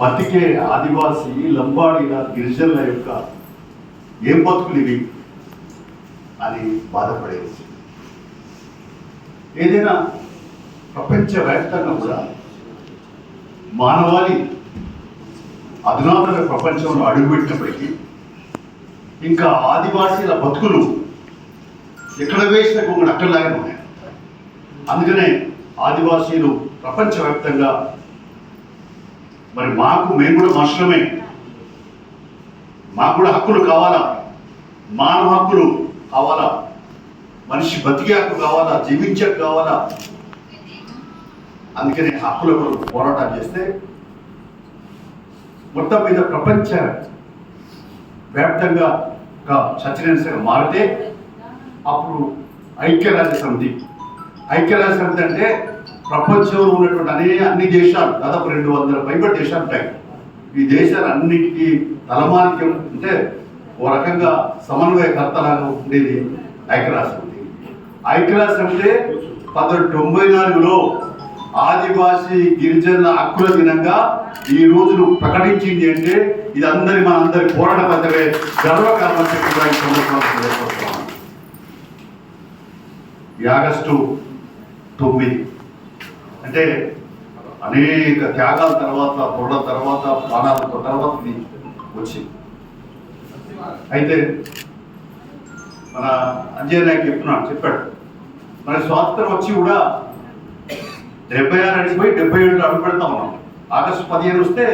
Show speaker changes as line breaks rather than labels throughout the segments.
బతికే ఆదివాసి లంబాడీల గిరిజనుల యొక్క ఏం బతుకులు ఇవి? అని బాధపడేది. ఏదైనా ప్రపంచవ్యాప్తంగా కూడా మానవాళి అధునాతన ప్రపంచంలో అడుగుపెట్టినప్పటికీ ఇంకా ఆదివాసీల బతుకులు ఎక్కడ వేసిన కొంగడు అక్కడలాగే ఉన్నాయి. అందుకనే ఆదివాసీలు ప్రపంచవ్యాప్తంగా మరి మాకు మేము కూడా మనుషులమే. మాకు కూడా హక్కులు కావాలా? మానవ హక్కులు కావాలా? మనిషి బతికే హక్కు కావాలా? జీవించే కావాలా? అందుకని హక్కుల కొరకు పోరాటం చేస్తే మొత్తం మీద ప్రపంచ వ్యాప్తంగా ఒక చర్చనీయాంశంగా మారితే అప్పుడు ఐక్యరాజ్య సమితి. ఐక్యరాజ్య సమితి అంటే ప్రపంచంలో ఉన్నటువంటి అనే అన్ని దేశాలు దాదాపు రెండు వందల పైబడి దేశాలు ఉంటాయి. ఈ దేశాలు అన్నిటికీ తలమానికం అంటే ఓ రకంగా సమన్వయకర్తలాగా ఉండేది ఐక్యరాజ్య సమితి. అంటే పంతొమ్మిది తొంభై నాలుగులో ఆదివాసీ గిరిజనుల హక్కుల దినంగా ఈ రోజును ప్రకటించింది అంటే ఇది అందరి మన అందరి పోరాట పద్ధతే గర్వకారణం ఈ ఆగస్టు తొమ్మిది అంటే అనేక త్యాగాల తర్వాత పొరల తర్వాత ప్రాణాల తర్వాత వచ్చింది. అయితే మన అంజయ్ నాయక్ చెప్తున్నాడు చెప్పాడు. మన స్వాతంత్రం వచ్చి కూడా డెబ్బై ఆరు అడిగిపోయి డెబ్బై ఏడులో అడుగు పెడతా ఉన్నాం. ఆగస్టు పదిహేను వస్తే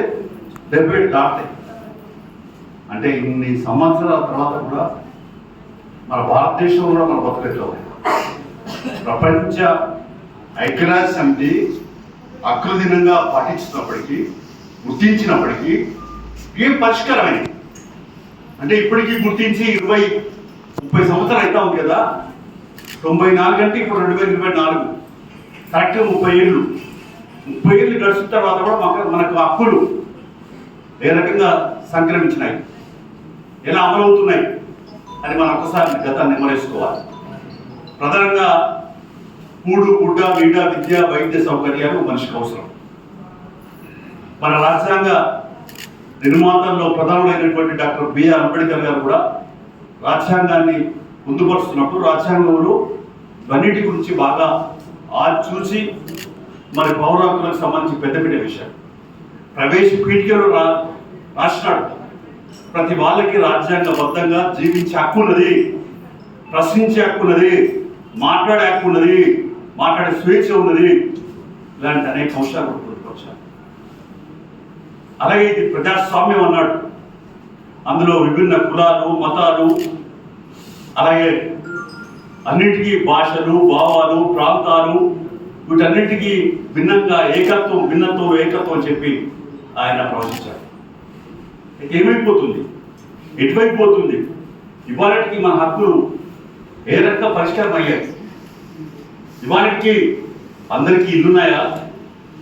డెబ్బై ఏడు దాటాయి అంటే ఇన్ని సంవత్సరాల తర్వాత కూడా మన భారతదేశంలో కూడా మన బతుకెట్లో ప్రపంచ ఐక్యరాజ్య సమితి హక్కుల దినంగా పాటించినప్పటికీ గుర్తించినప్పటికీ ఏం పరిష్కారమైనది? అంటే ఇప్పటికీ గుర్తించి ఇరవై ముప్పై సంవత్సరాలు అవుతాం కదా? తొంభై నాలుగు అంటే ఇప్పుడు రెండు వేల ఇరవై నాలుగు. కరెక్ట్గా ముప్పై ఏళ్ళు. ముప్పై ఏళ్ళు గడిచిన తర్వాత కూడా మాకు మనకు హక్కులు ఏ రకంగా సంక్రమించినాయి? ఎలా అమలవుతున్నాయి? అని మనం ఒక్కసారి గతాన్ని నిమ్మరేసుకోవాలి ప్రధానంగా మూడు గుడ్డ నీడ విద్య వైద్య సౌకర్యాలు మనిషికి అవసరం. మన రాజ్యాంగ నిర్మాతంలో ప్రధానమైనటువంటి డాక్టర్ బిఆర్ అంబేద్కర్ గారు కూడా రాజ్యాంగాన్ని ముందుపరుస్తున్నప్పుడు రాజ్యాంగంలో ఇవన్నిటి గురించి బాగా ఆ చూసి మరి పౌర సంబంధించి పెద్దపీట విషయం ప్రవేశ పీఠికలు రా రాసినాడు. ప్రతి వాళ్ళకి రాజ్యాంగబద్ధంగా జీవించే హక్కు ఉన్నది. ప్రశ్నించే హక్కు ఉన్నది. మాట్లాడే హక్కు ఉన్నది. మాట్లాడే స్వేచ్ఛ ఉన్నది ఇలాంటి అనేక అంశాలు పొందుపరిచారు అలాగే ఇది ప్రజాస్వామ్యం అన్నాడు. అందులో విభిన్న కులాలు మతాలు అలాగే అన్నిటికీ భాషలు భావాలు ప్రాంతాలు వీటన్నిటికీ భిన్నంగా ఏకత్వం భిన్నత్వం ఏకత్వం అని చెప్పి ఆయన ప్రవచించారు అయితే ఏమైపోతుంది? ఎటువైపోతుంది? ఇవాళకి మన హక్కులు ఏ రకంగా పరిష్కారం అయ్యాయి ఇవాళకి అందరికీ ఇల్లున్నాయా?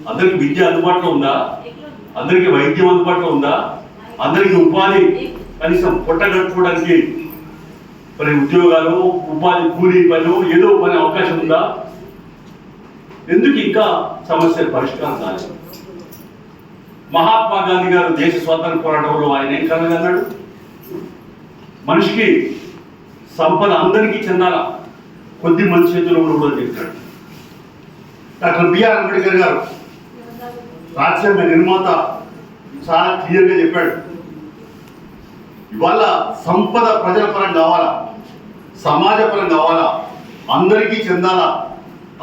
అందరికి విద్య అందుబాటులో ఉందా? అందరికీ వైద్యం అందుబాటులో ఉందా? అందరికీ ఉపాధి కనీసం పొట్ట గడుపుకోవడానికి మరి ఉద్యోగాలు ఉపాధి కూలీ పనులు ఏదో పని అవకాశం ఉందా? ఎందుకు ఇంకా సమస్యలు పరిష్కారం కాలేదు? మహాత్మా గాంధీ గారు దేశ స్వాతంత్ర పోరాటంలో ఆయన ఏం కలగన్నాడు మనిషికి సంపద అందరికీ చెందాలా? కొద్ది మంది చేతిలో కూడా చెప్పాడు డాక్టర్ బిఆర్ అంబేద్కర్ గారు రాజ్యాంగ నిర్మాత చాలా క్లియర్గా చెప్పాడు. ఇవాళ సంపద ప్రజల పరం కావాలా? సమాజ పరం కావాలా? అందరికీ చెందాలా?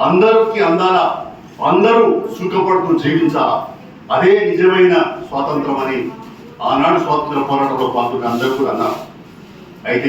అందరికి అందాలా? అందరూ సుఖపడుతూ జీవించాలా? అదే నిజమైన స్వాతంత్రం అని ఆనాడు స్వాతంత్ర పోరాటంలో పాల్గొన్న అందరూ కూడా అన్నారు. అయితే